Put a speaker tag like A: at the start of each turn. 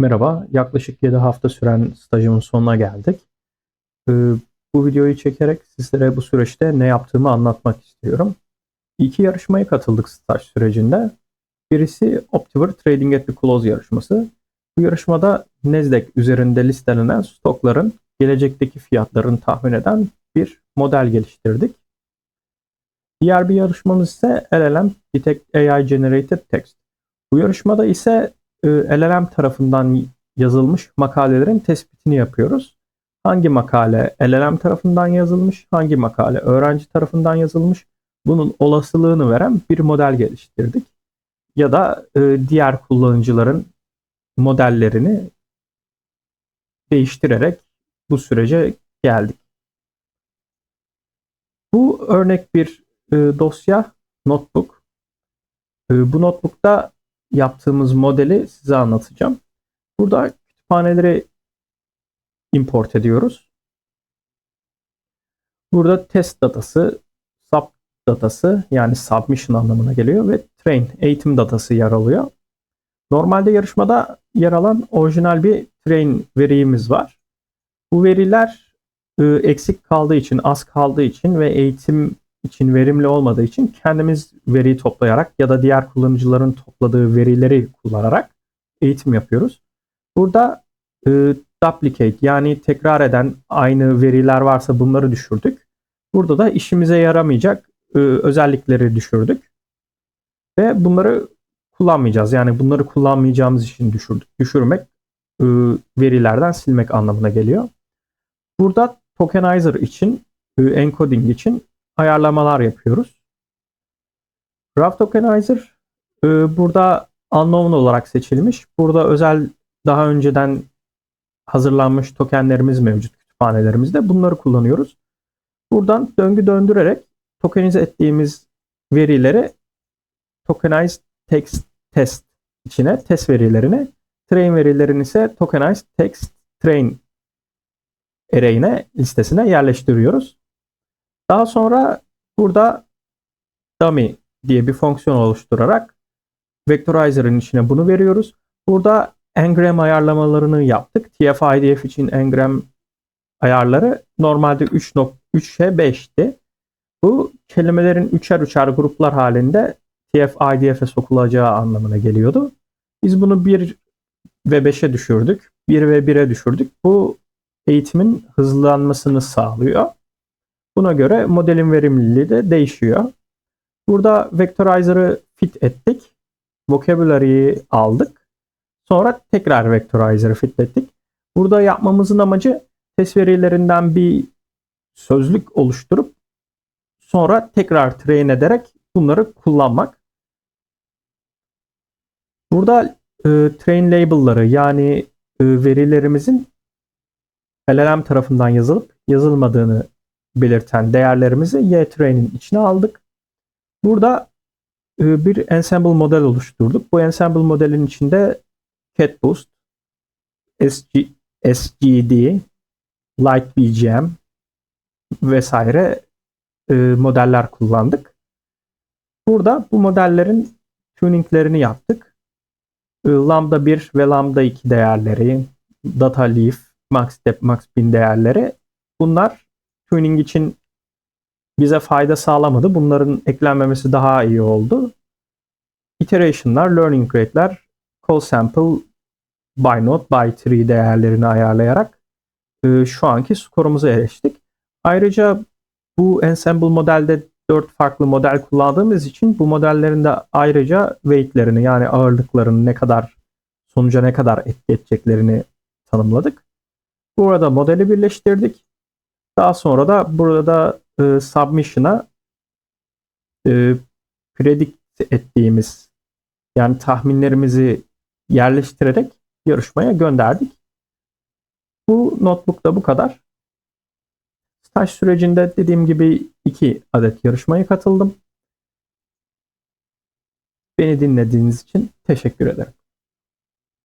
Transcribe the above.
A: Merhaba, yaklaşık 7 hafta süren stajımın sonuna geldik. Ee, bu videoyu çekerek sizlere bu süreçte ne yaptığımı anlatmak istiyorum. İki yarışmaya katıldık staj sürecinde. Birisi Optiver Trading at the Close yarışması. Bu yarışmada Nasdaq üzerinde listelenen stokların gelecekteki fiyatlarını tahmin eden bir model geliştirdik. Diğer bir yarışmamız ise LLM Detect AI Generated Text. Bu yarışmada ise e, LLM tarafından yazılmış makalelerin tespitini yapıyoruz. Hangi makale LLM tarafından yazılmış, hangi makale öğrenci tarafından yazılmış bunun olasılığını veren bir model geliştirdik. Ya da e, diğer kullanıcıların modellerini değiştirerek bu sürece geldik. Bu örnek bir e, dosya, notebook. E, bu notebook'ta yaptığımız modeli size anlatacağım. Burada kütüphaneleri import ediyoruz. Burada test datası, sub datası yani submission anlamına geliyor ve train eğitim datası yer alıyor. Normalde yarışmada yer alan orijinal bir train verimiz var. Bu veriler e, eksik kaldığı için, az kaldığı için ve eğitim için verimli olmadığı için kendimiz veriyi toplayarak ya da diğer kullanıcıların topladığı verileri kullanarak eğitim yapıyoruz. Burada e, duplicate yani tekrar eden aynı veriler varsa bunları düşürdük. Burada da işimize yaramayacak e, özellikleri düşürdük. Ve bunları kullanmayacağız. Yani bunları kullanmayacağımız için düşürdük. Düşürmek e, verilerden silmek anlamına geliyor. Burada tokenizer için, e, encoding için ayarlamalar yapıyoruz. Graph Tokenizer e, burada unknown olarak seçilmiş. Burada özel daha önceden hazırlanmış tokenlerimiz mevcut kütüphanelerimizde. Bunları kullanıyoruz. Buradan döngü döndürerek tokenize ettiğimiz verileri tokenized text test içine test verilerini train verilerini ise tokenized text train array'ine listesine yerleştiriyoruz. Daha sonra burada dummy diye bir fonksiyon oluşturarak vectorizer'ın içine bunu veriyoruz. Burada engram ayarlamalarını yaptık. TF-IDF için engram ayarları normalde 3.3'e 5'ti. Bu kelimelerin üçer üçer gruplar halinde TF-IDF'e sokulacağı anlamına geliyordu. Biz bunu 1 ve 5'e düşürdük. 1 ve 1'e düşürdük. Bu eğitimin hızlanmasını sağlıyor. Buna göre modelin verimliliği de değişiyor. Burada vectorizer'ı fit ettik. Vocabulary'yi aldık. Sonra tekrar vectorizer'ı fit ettik. Burada yapmamızın amacı test verilerinden bir sözlük oluşturup sonra tekrar train ederek bunları kullanmak. Burada e, train label'ları yani e, verilerimizin LLM tarafından yazılıp yazılmadığını belirten değerlerimizi Y-Train'in içine aldık. Burada e, bir ensemble model oluşturduk. Bu ensemble modelin içinde CatBoost, SG, SGD, Light vesaire e, modeller kullandık. Burada bu modellerin tuninglerini yaptık. E, lambda 1 ve lambda 2 değerleri, data leaf, max step, max bin değerleri bunlar tuning için bize fayda sağlamadı. Bunların eklenmemesi daha iyi oldu. Iteration'lar, learning rate'ler, call sample, by node, by tree değerlerini ayarlayarak e, şu anki skorumuza eriştik. Ayrıca bu ensemble modelde 4 farklı model kullandığımız için bu modellerin de ayrıca weight'lerini yani ağırlıklarını ne kadar sonuca ne kadar etki edeceklerini tanımladık. Burada modeli birleştirdik. Daha sonra da burada e, submission'a e, predict ettiğimiz yani tahminlerimizi yerleştirerek yarışmaya gönderdik. Bu notebook'ta bu kadar. Staj sürecinde dediğim gibi iki adet yarışmaya katıldım. Beni dinlediğiniz için teşekkür ederim.